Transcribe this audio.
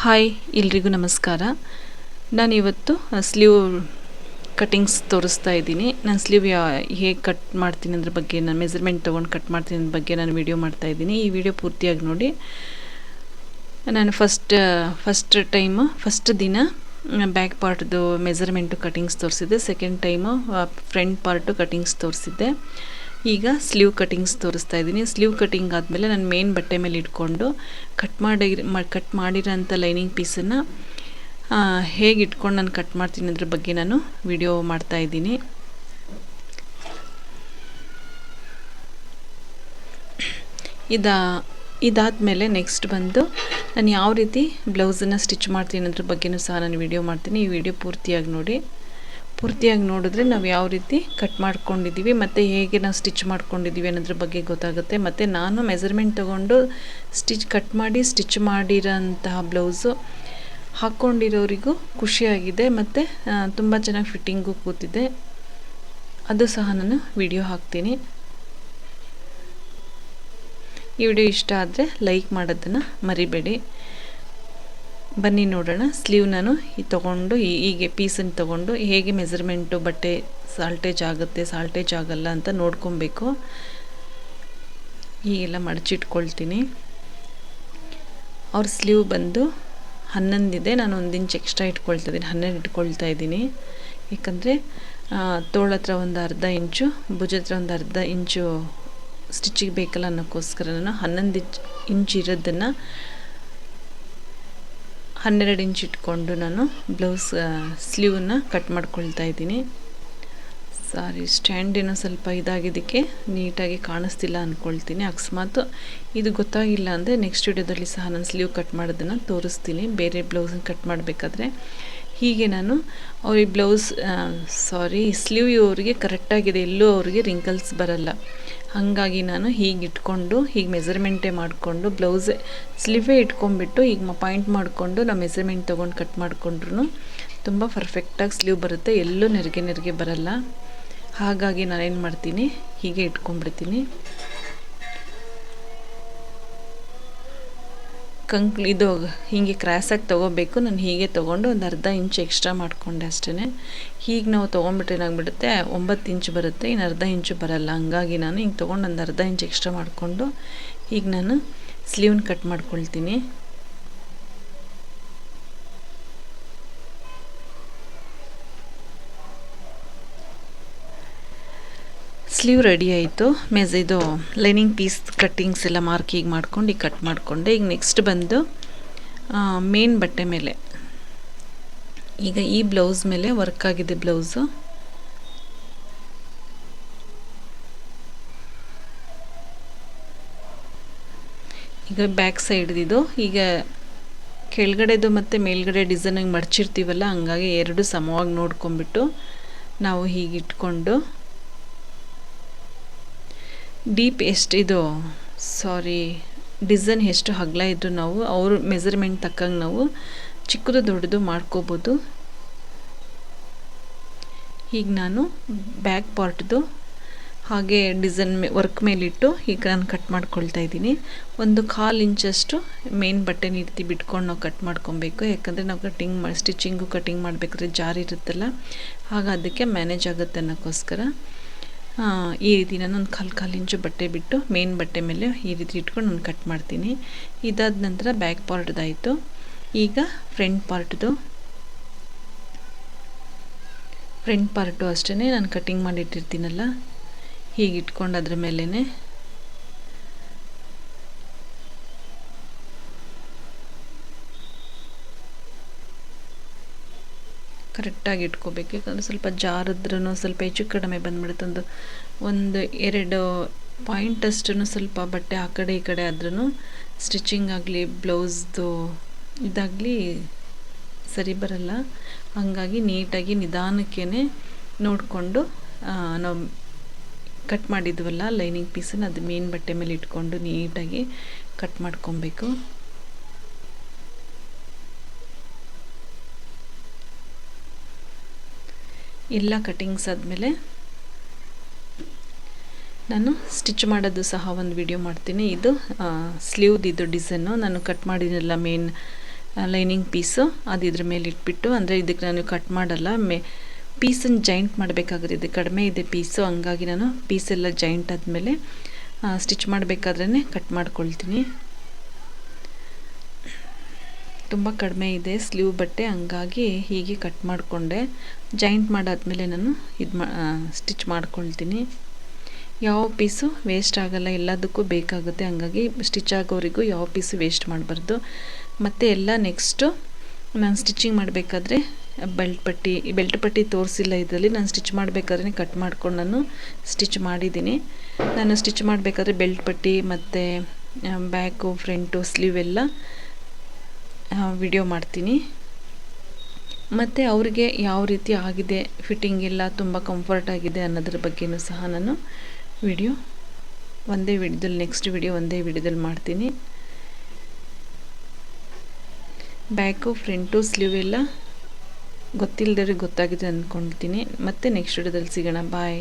Hi, ಎಲ್ರಿಗೂ ನಮಸ್ಕಾರ. ನಾನಿವತ್ತು ಸ್ಲೀವ್ ಕಟಿಂಗ್ಸ್ ತೋರಿಸ್ತಾ ಇದ್ದೀನಿ. ನಾನು ಸ್ಲೀವ್ ಯಾ ಹೇಗೆ ಕಟ್ ಮಾಡ್ತೀನಿ ಅದ್ರ ಬಗ್ಗೆ, ನಾನು ಮೆಜರ್ಮೆಂಟ್ ತೊಗೊಂಡು ಕಟ್ ಮಾಡ್ತೀನಿ ಅದ್ರ ಬಗ್ಗೆ ನಾನು ವಿಡಿಯೋ ಮಾಡ್ತಾ ಇದ್ದೀನಿ. ಈ ವಿಡಿಯೋ ಪೂರ್ತಿಯಾಗಿ ನೋಡಿ. ನಾನು ಫಸ್ಟ್ ಫಸ್ಟ್ ಟೈಮ್, ಫಸ್ಟ್ ದಿನ ಬ್ಯಾಕ್ ಪಾರ್ಟ್ದು measurement cuttings ತೋರಿಸಿದ್ದೆ. Second time front part cuttings ತೋರಿಸಿದ್ದೆ. ಈಗ ಸ್ಲೀವ್ ಕಟಿಂಗ್ಸ್ ತೋರಿಸ್ತಾ ಇದ್ದೀನಿ. ಸ್ಲೀವ್ ಕಟಿಂಗ್ ಆದಮೇಲೆ ನಾನು ಮೇನ್ ಬಟ್ಟೆ ಮೇಲೆ ಇಟ್ಕೊಂಡು ಕಟ್ ಮಾಡಿ ಕಟ್ ಮಾಡಿರೋಂಥ ಲೈನಿಂಗ್ ಪೀಸನ್ನು ಹೇಗೆ ಇಟ್ಕೊಂಡು ನಾನು ಕಟ್ ಮಾಡ್ತೀನಿ ಅದ್ರ ಬಗ್ಗೆ ನಾನು ವಿಡಿಯೋ ಮಾಡ್ತಾ ಇದ್ದೀನಿ. ಇದ, ಇದಾದಮೇಲೆ ನೆಕ್ಸ್ಟ್ ಬಂದು ನಾನು ಯಾವ ರೀತಿ ಬ್ಲೌಸನ್ನು ಸ್ಟಿಚ್ ಮಾಡ್ತೀನಿ ಅದ್ರ ಬಗ್ಗೆನೂ ಸಹ ನಾನು ವಿಡಿಯೋ ಮಾಡ್ತೀನಿ. ಈ ವಿಡಿಯೋ ಪೂರ್ತಿಯಾಗಿ ನೋಡಿ. ಪೂರ್ತಿಯಾಗಿ ನೋಡಿದ್ರೆ ನಾವು ಯಾವ ರೀತಿ ಕಟ್ ಮಾಡ್ಕೊಂಡಿದ್ದೀವಿ, ಮತ್ತು ಹೇಗೆ ನಾವು ಸ್ಟಿಚ್ ಮಾಡ್ಕೊಂಡಿದ್ದೀವಿ ಅನ್ನೋದ್ರ ಬಗ್ಗೆ ಗೊತ್ತಾಗುತ್ತೆ. ಮತ್ತು ನಾನು ಮೆಸರ್ಮೆಂಟ್ ತೊಗೊಂಡು ಸ್ಟಿಚ್ ಕಟ್ ಮಾಡಿ ಸ್ಟಿಚ್ ಮಾಡಿರೋಂತಹ ಬ್ಲೌಸು ಹಾಕ್ಕೊಂಡಿರೋರಿಗೂ ಖುಷಿಯಾಗಿದೆ. ಮತ್ತು ತುಂಬ ಚೆನ್ನಾಗಿ ಫಿಟ್ಟಿಂಗು ಕೂತಿದೆ. ಅದು ಸಹ ನಾನು ವಿಡಿಯೋ ಹಾಕ್ತೀನಿ. ಈ ವಿಡಿಯೋ ಇಷ್ಟ ಆದರೆ ಲೈಕ್ ಮಾಡೋದನ್ನು ಮರಿಬೇಡಿ. ಬನ್ನಿ ನೋಡೋಣ. ಸ್ಲೀವ್ ನಾನು ಈ ತೊಗೊಂಡು ಹೀಗೆ ಪೀಸನ್ನು ತೊಗೊಂಡು, ಹೇಗೆ ಮೆಸರ್ಮೆಂಟು ಬಟ್ಟೆ ಸಾಲ್ಟೇಜ್ ಆಗುತ್ತೆ ಸಾಲ್ಟೇಜ್ ಆಗಲ್ಲ ಅಂತ ನೋಡ್ಕೊಬೇಕು. ಹೀಗೆಲ್ಲ ಮಡಚಿಟ್ಕೊಳ್ತೀನಿ. ಅವ್ರ ಸ್ಲೀವ್ ಬಂದು ಹನ್ನೊಂದಿದೆ. ನಾನು ಒಂದು ಇಂಚ್ ಎಕ್ಸ್ಟ್ರಾ ಇಟ್ಕೊಳ್ತಾ ಇದ್ದೀನಿ, ಹನ್ನೆರಡು ಇಟ್ಕೊಳ್ತಾ ಇದ್ದೀನಿ. ಏಕೆಂದರೆ ತೋಳ ಹತ್ರ ಒಂದು ಅರ್ಧ ಇಂಚು ಭುಜ ಹತ್ರ ಒಂದು ಅರ್ಧ ಇಂಚು ಸ್ಟಿಚಿಗೆ ಬೇಕಲ್ಲ ಅನ್ನೋಕ್ಕೋಸ್ಕರ ನಾನು ಹನ್ನೊಂದು ಇಂಚ್ ಇಂಚ್ ಇರೋದನ್ನು ಹನ್ನೆರಡು ಇಂಚ್ ಇಟ್ಕೊಂಡು ನಾನು ಬ್ಲೌಸ್ ಸ್ಲೀವನ್ನ ಕಟ್ ಮಾಡ್ಕೊಳ್ತಾ ಇದ್ದೀನಿ. ಸಾರಿ, ಸ್ಟ್ಯಾಂಡ್ ಏನೋ ಸ್ವಲ್ಪ ಇದಾಗಿದ್ದಕ್ಕೆ ನೀಟಾಗಿ ಕಾಣಿಸ್ತಿಲ್ಲ ಅಂದ್ಕೊಳ್ತೀನಿ ಅಕಸ್ಮಾತ್ ಇದು ಗೊತ್ತಾಗಿಲ್ಲ ಅಂದರೆ ನೆಕ್ಸ್ಟ್ ವಿಡಿಯೋದಲ್ಲಿ ಸಹ ನಾನು ಸ್ಲೀವ್ ಕಟ್ ಮಾಡೋದನ್ನು ತೋರಿಸ್ತೀನಿ. ಬೇರೆ ಬ್ಲೌಸನ್ನು ಕಟ್ ಮಾಡಬೇಕಾದ್ರೆ. ಹೀಗೆ ನಾನು ಅವ್ರಿಗೆ ಬ್ಲೌಸ್ ಸಾರಿ ಸ್ಲೀವ್ ಅವರಿಗೆ ಕರೆಕ್ಟಾಗಿದೆ ಎಲ್ಲೂ ಅವರಿಗೆ ರಿಂಕಲ್ಸ್ ಬರಲ್ಲ. ಹಾಗಾಗಿ ನಾನು ಹೀಗೆ ಇಟ್ಕೊಂಡು, ಹೀಗೆ ಮೆಸರ್ಮೆಂಟೇ ಮಾಡಿಕೊಂಡು ಬ್ಲೌಸೇ ಸ್ಲೀವೇ ಇಟ್ಕೊಂಡ್ಬಿಟ್ಟು ಈಗ ಪಾಯಿಂಟ್ ಮಾಡಿಕೊಂಡು ನಾವು ಮೆಸರ್ಮೆಂಟ್ ತೊಗೊಂಡು ಕಟ್ ಮಾಡಿಕೊಂಡ್ರು ತುಂಬ ಪರ್ಫೆಕ್ಟಾಗಿ ಸ್ಲೀವ್ ಬರುತ್ತೆ. ಎಲ್ಲೂ ನೆರಿಗೆ ನೆರಿಗೆ ಬರಲ್ಲ. ಹಾಗಾಗಿ ನಾನೇನು ಮಾಡ್ತೀನಿ? ಹೀಗೆ ಇಟ್ಕೊಂಡ್ಬಿಡ್ತೀನಿ. ಕಂಕ್ಳು ಇದು ಹೀಗೆ ಕ್ರಾಸಾಗಿ ತೊಗೋಬೇಕು, ನಾನು ಹೀಗೆ ತೊಗೊಂಡು ಒಂದು ಅರ್ಧ ಇಂಚ್ ಎಕ್ಸ್ಟ್ರಾ ಮಾಡಿಕೊಂಡೆ ಅಷ್ಟೇ ಹೀಗೆ ನಾವು ತೊಗೊಂಡ್ಬಿಟ್ರೆ ಏನಾಗ್ಬಿಡುತ್ತೆ, ಒಂಬತ್ತು ಇಂಚ್ ಬರುತ್ತೆ ಇನ್ನು ಅರ್ಧ ಇಂಚು ಬರಲ್ಲ. ಹಂಗಾಗಿ ನಾನು ಹಿಂಗೆ ತೊಗೊಂಡು ಒಂದು ಅರ್ಧ ಇಂಚ್ ಎಕ್ಸ್ಟ್ರಾ ಮಾಡಿಕೊಂಡು ಈಗ ನಾನು ಸ್ಲೀವ್ನ ಕಟ್ ಮಾಡ್ಕೊಳ್ತೀನಿ. ಸ್ಲೀವ್ ರೆಡಿ ಆಯಿತು. ಮೆಸ್ ಇದು ಲೈನಿಂಗ್ ಪೀಸ್ ಕಟ್ಟಿಂಗ್ಸ್ ಎಲ್ಲ ಮಾರ್ಕಿಂಗ್ ಮಾಡ್ಕೊಂಡು ಈಗ ಕಟ್ ಮಾಡಿಕೊಂಡೆ. ಈಗ ನೆಕ್ಸ್ಟ್ ಬಂದು ಮೇನ್ ಬಟ್ಟೆ ಮೇಲೆ. ಈಗ ಈ ಬ್ಲೌಸ್ ಮೇಲೆ ವರ್ಕ್ ಆಗಿದೆ ಬ್ಲೌಸು ಈಗ ಬ್ಯಾಕ್ ಸೈಡ್ದಿದು ಈಗ ಕೆಳಗಡೆದು ಮತ್ತು ಮೇಲ್ಗಡೆ ಡಿಸೈನಾಗಿ ಮಡಚಿರ್ತೀವಲ್ಲ, ಹಂಗಾಗಿ ಎರಡು ಸಮವಾಗಿ ನೋಡ್ಕೊಂಬಿಟ್ಟು ನಾವು ಹೀಗೆ ಇಟ್ಕೊಂಡು ಡೀಪ್ ಎಷ್ಟು ಇದು, ಸಾರಿ, ಡಿಸೈನ್ ಎಷ್ಟು ಹಗ್ಲ ಇದ್ದರೂ ನಾವು, ಅವ್ರ ಮೆಸರ್ಮೆಂಟ್ ತಕ್ಕಂಗೆ ನಾವು ಚಿಕ್ಕದು ದೊಡ್ಡದು ಮಾಡ್ಕೋಬೋದು. ಈಗ ನಾನು ಬ್ಯಾಕ್ ಪಾರ್ಟ್ದು ಹಾಗೆ ಡಿಸೈನ್ ಮೇ, ವರ್ಕ್ ಮೇಲಿಟ್ಟು ಈಗ ನಾನು ಕಟ್ ಮಾಡ್ಕೊಳ್ತಾ ಇದ್ದೀನಿ. ಒಂದು ಕಾಲು ಇಂಚಷ್ಟು ಮೇನ್ ಬಟ್ಟೆ ನಿರ್ತಿ ಬಿಟ್ಕೊಂಡು ನಾವು ಕಟ್ ಮಾಡ್ಕೊಬೇಕು. ಯಾಕಂದರೆ ನಾವು ಕಟ್ಟಿಂಗ್ ಮಾಡಿ ಸ್ಟಿಚಿಂಗು ಕಟ್ಟಿಂಗ್ ಮಾಡಬೇಕಾದ್ರೆ ಜಾರಿ ಇರುತ್ತಲ್ಲ, ಹಾಗ ಅದಕ್ಕೆ ಮ್ಯಾನೇಜ್ ಆಗುತ್ತೆ ಅನ್ನೋಕ್ಕೋಸ್ಕರ. ಈ ರೀತಿ ನಾನು ಒಂದು ಕಾಲು ಕಾಲು ಇಂಚು ಬಟ್ಟೆ ಬಿಟ್ಟು ಮೇನ್ ಬಟ್ಟೆ ಮೇಲೆ ಈ ರೀತಿ ಇಟ್ಕೊಂಡು ನಾನು ಕಟ್ ಮಾಡ್ತೀನಿ. ಇದಾದ ನಂತರ ಬ್ಯಾಕ್ ಪಾರ್ಟ್ದಾಯಿತು ಈಗ ಫ್ರಂಟ್ ಪಾರ್ಟ್ದು, ಫ್ರಂಟ್ ಪಾರ್ಟು ಅಷ್ಟೇ ನಾನು ಕಟ್ಟಿಂಗ್ ಮಾಡಿಟ್ಟಿರ್ತೀನಲ್ಲ ಹೀಗೆ ಇಟ್ಕೊಂಡು ಅದ್ರ ಮೇಲೇ ಕರೆಕ್ಟಾಗಿ ಇಟ್ಕೋಬೇಕು. ಯಾಕಂದರೆ ಸ್ವಲ್ಪ ಜಾರದ್ರೂ ಸ್ವಲ್ಪ ಹೆಚ್ಚು ಕಡಿಮೆ ಬಂದ್ಬಿಡುತ್ತೆ. ಒಂದು ಎರಡು ಪಾಯಿಂಟಷ್ಟು ಸ್ವಲ್ಪ ಬಟ್ಟೆ ಆ ಕಡೆ ಈ ಕಡೆ ಆದ್ರೂ ಸ್ಟಿಚಿಂಗ್ ಆಗಲಿ, ಬ್ಲೌಸ್ದು ಇದಾಗಲಿ ಸರಿ ಬರಲ್ಲ. ಹಾಗಾಗಿ ನೀಟಾಗಿ ನಿಧಾನಕ್ಕೇ ನೋಡಿಕೊಂಡು ನಾವು ಕಟ್ ಮಾಡಿದ್ವಲ್ಲ ಲೈನಿಂಗ್ ಪೀಸನ್ನು ಅದು ಮೇನ್ ಬಟ್ಟೆ ಮೇಲೆ ಇಟ್ಕೊಂಡು ನೀಟಾಗಿ ಕಟ್ ಮಾಡ್ಕೊಬೇಕು. ಎಲ್ಲ ಕಟಿಂಗ್ಸ್ ಆದಮೇಲೆ ನಾನು ಸ್ಟಿಚ್ ಮಾಡೋದು ಸಹ ಒಂದು ವಿಡಿಯೋ ಮಾಡ್ತೀನಿ. ಇದು ಸ್ಲೀವ್ದು ಇದು ಡಿಸೈನು ನಾನು ಕಟ್ ಮಾಡಿರಲ್ಲ ಮೇನ್ ಲೈನಿಂಗ್ ಪೀಸು ಅದು ಇದ್ರ ಮೇಲೆ ಇಟ್ಬಿಟ್ಟು, ಅಂದರೆ ಇದಕ್ಕೆ ನಾನು ಕಟ್ ಮಾಡಲ್ಲ, ಮೇ ಪೀಸನ್ನು ಜಾಯಿಂಟ್ ಮಾಡಬೇಕಾಗುತ್ತೆ. ಇದು ಕಡಿಮೆ ಇದೆ ಪೀಸು ಹಂಗಾಗಿ ನಾನು ಪೀಸೆಲ್ಲ ಜಾಯಿಂಟ್ ಆದಮೇಲೆ ಸ್ಟಿಚ್ ಮಾಡಬೇಕಾದ್ರೇ ಕಟ್ ಮಾಡ್ಕೊಳ್ತೀನಿ. ತುಂಬ ಕಡಿಮೆ ಇದೆ ಸ್ಲೀವ್ ಬಟ್ಟೆ. ಹಂಗಾಗಿ ಹೀಗೆ ಕಟ್ ಮಾಡಿಕೊಂಡೆ. ಜಾಯಿಂಟ್ ಮಾಡಾದಮೇಲೆ ನಾನು ಇದು ಮಾ ಸ್ಟಿಚ್ ಮಾಡ್ಕೊಳ್ತೀನಿ. ಯಾವ ಪೀಸು ವೇಸ್ಟ್ ಆಗೋಲ್ಲ, ಎಲ್ಲದಕ್ಕೂ ಬೇಕಾಗುತ್ತೆ. ಹಂಗಾಗಿ ಸ್ಟಿಚ್ ಆಗೋರಿಗೂ ಯಾವ ಪೀಸು ವೇಸ್ಟ್ ಮಾಡಬಾರ್ದು. ಮತ್ತು ಎಲ್ಲ ನೆಕ್ಸ್ಟು ನಾನು ಸ್ಟಿಚಿಂಗ್ ಮಾಡಬೇಕಾದ್ರೆ ಬೆಲ್ಟ್ ಪಟ್ಟಿ ಬೆಲ್ಟ್ ಪಟ್ಟಿ ತೋರಿಸಿಲ್ಲ ಇದರಲ್ಲಿ ನಾನು ಸ್ಟಿಚ್ ಮಾಡಬೇಕಾದ್ರೆ ಕಟ್ ಮಾಡ್ಕೊಂಡು ನಾನು ಸ್ಟಿಚ್ ಮಾಡಿದ್ದೀನಿ. ನಾನು ಸ್ಟಿಚ್ ಮಾಡಬೇಕಾದ್ರೆ ಬೆಲ್ಟ್ ಪಟ್ಟಿ ಮತ್ತು ಬ್ಯಾಕು, ಫ್ರಂಟು, ಸ್ಲೀವ್ ಎಲ್ಲ ವಿಡಿಯೋ ಮಾಡ್ತೀನಿ. ಮತ್ತು ಅವರಿಗೆ ಯಾವ ರೀತಿ ಆಗಿದೆ ಫಿಟ್ಟಿಂಗ್ ಎಲ್ಲ ತುಂಬ ಕಂಫರ್ಟ್ ಆಗಿದೆ ಅನ್ನೋದ್ರ ಬಗ್ಗೆಯೂ ಸಹ ನಾನು ವಿಡಿಯೋ ಒಂದೇ ವಿಡಿಯೋದಲ್ಲಿ ನೆಕ್ಸ್ಟ್ ವಿಡಿಯೋ ಒಂದೇ ವಿಡಿಯೋದಲ್ಲಿ ಮಾಡ್ತೀನಿ. ಬ್ಯಾಕು ಫ್ರಂಟು ಸ್ಲೀವ್ ಎಲ್ಲ ಗೊತ್ತಿಲ್ಲದವ್ರಿಗೆ ಗೊತ್ತಾಗಿದೆ ಅಂದ್ಕೊಳ್ತೀನಿ ಮತ್ತೆ ನೆಕ್ಸ್ಟ್ ವಿಡಿಯೋದಲ್ಲಿ ಸಿಗೋಣ. ಬಾಯ್